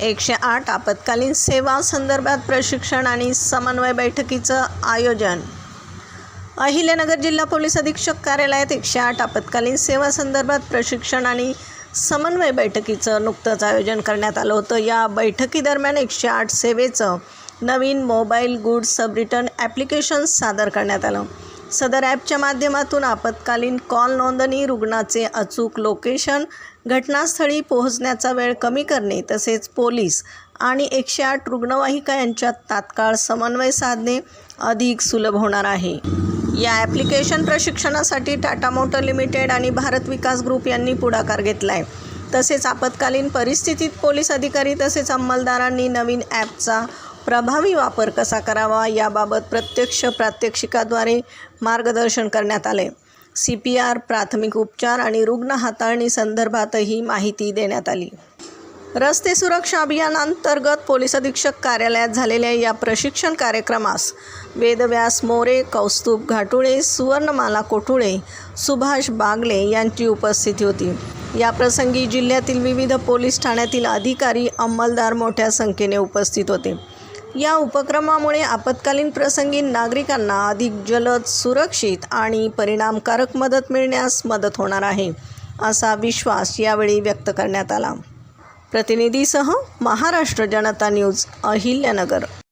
एकशे आठ आपत्कालीन सेवा संदर्भात प्रशिक्षण आणि समन्वय बैठकीचं आयोजन. अहिल्यानगर जिल्हा पोलीस अधीक्षक कार्यालयात एकशे आठ आपत्कालीन सेवा संदर्भात प्रशिक्षण आणि समन्वय बैठकीचं नुकतंच आयोजन करण्यात आलं होतं. या बैठकीदरम्यान एकशे आठ सेवेचं नवीन मोबाईल गुड सब रिटर्न ॲप्लिकेशन सादर करण्यात आलं. सदर ॲपच्या माध्यमातून आपत्कालीन कॉल नोंदणी रुग्णाचे अचूक लोकेशन घटनास्थळी पोहोचण्याचा वेळ कमी करणे तसेच पोलीस आणि एकशे आठ रुग्णवाहिका यांच्यात तात्काळ समन्वय साधणे अधिक सुलभ होणार आहे. या ॲप्लिकेशन प्रशिक्षणासाठी टाटा मोटर लिमिटेड आणि भारत विकास ग्रुप यांनी पुढाकार घेतला आहे तसेच आपत्कालीन परिस्थितीत पोलीस अधिकारी तसेच अंमलदारांनी नवीन ॲपचा प्रभावी वापर कसा करावा याबाबत प्रत्यक्ष प्रात्यक्षिकाद्वारे मार्गदर्शन करण्यात आले. सी पी आर प्राथमिक उपचार आणि रुग्ण हाताळणी संदर्भातही माहिती देण्यात आली. रस्ते सुरक्षा अभियानांतर्गत पोलीस अधीक्षक कार्यालयात झालेल्या या प्रशिक्षण कार्यक्रमास वेदव्यास मोरे कौस्तुभ घाटुळे सुवर्णमाला कोठुळे सुभाष बागले यांची उपस्थिती होती. याप्रसंगी जिल्ह्यातील विविध पोलीस ठाण्यातील अधिकारी अंमलदार मोठ्या संख्येने उपस्थित होते. या उपक्रमामुळे आपत्कालीन प्रसंगी नागरिकांना अधिक जलद सुरक्षित आणि परिणामकारक मदत मिळण्यास मदत होणार आहे असा विश्वास यावेळी व्यक्त करण्यात आला. प्रतिनिधीसह महाराष्ट्र जनता न्यूज अहिल्यानगर.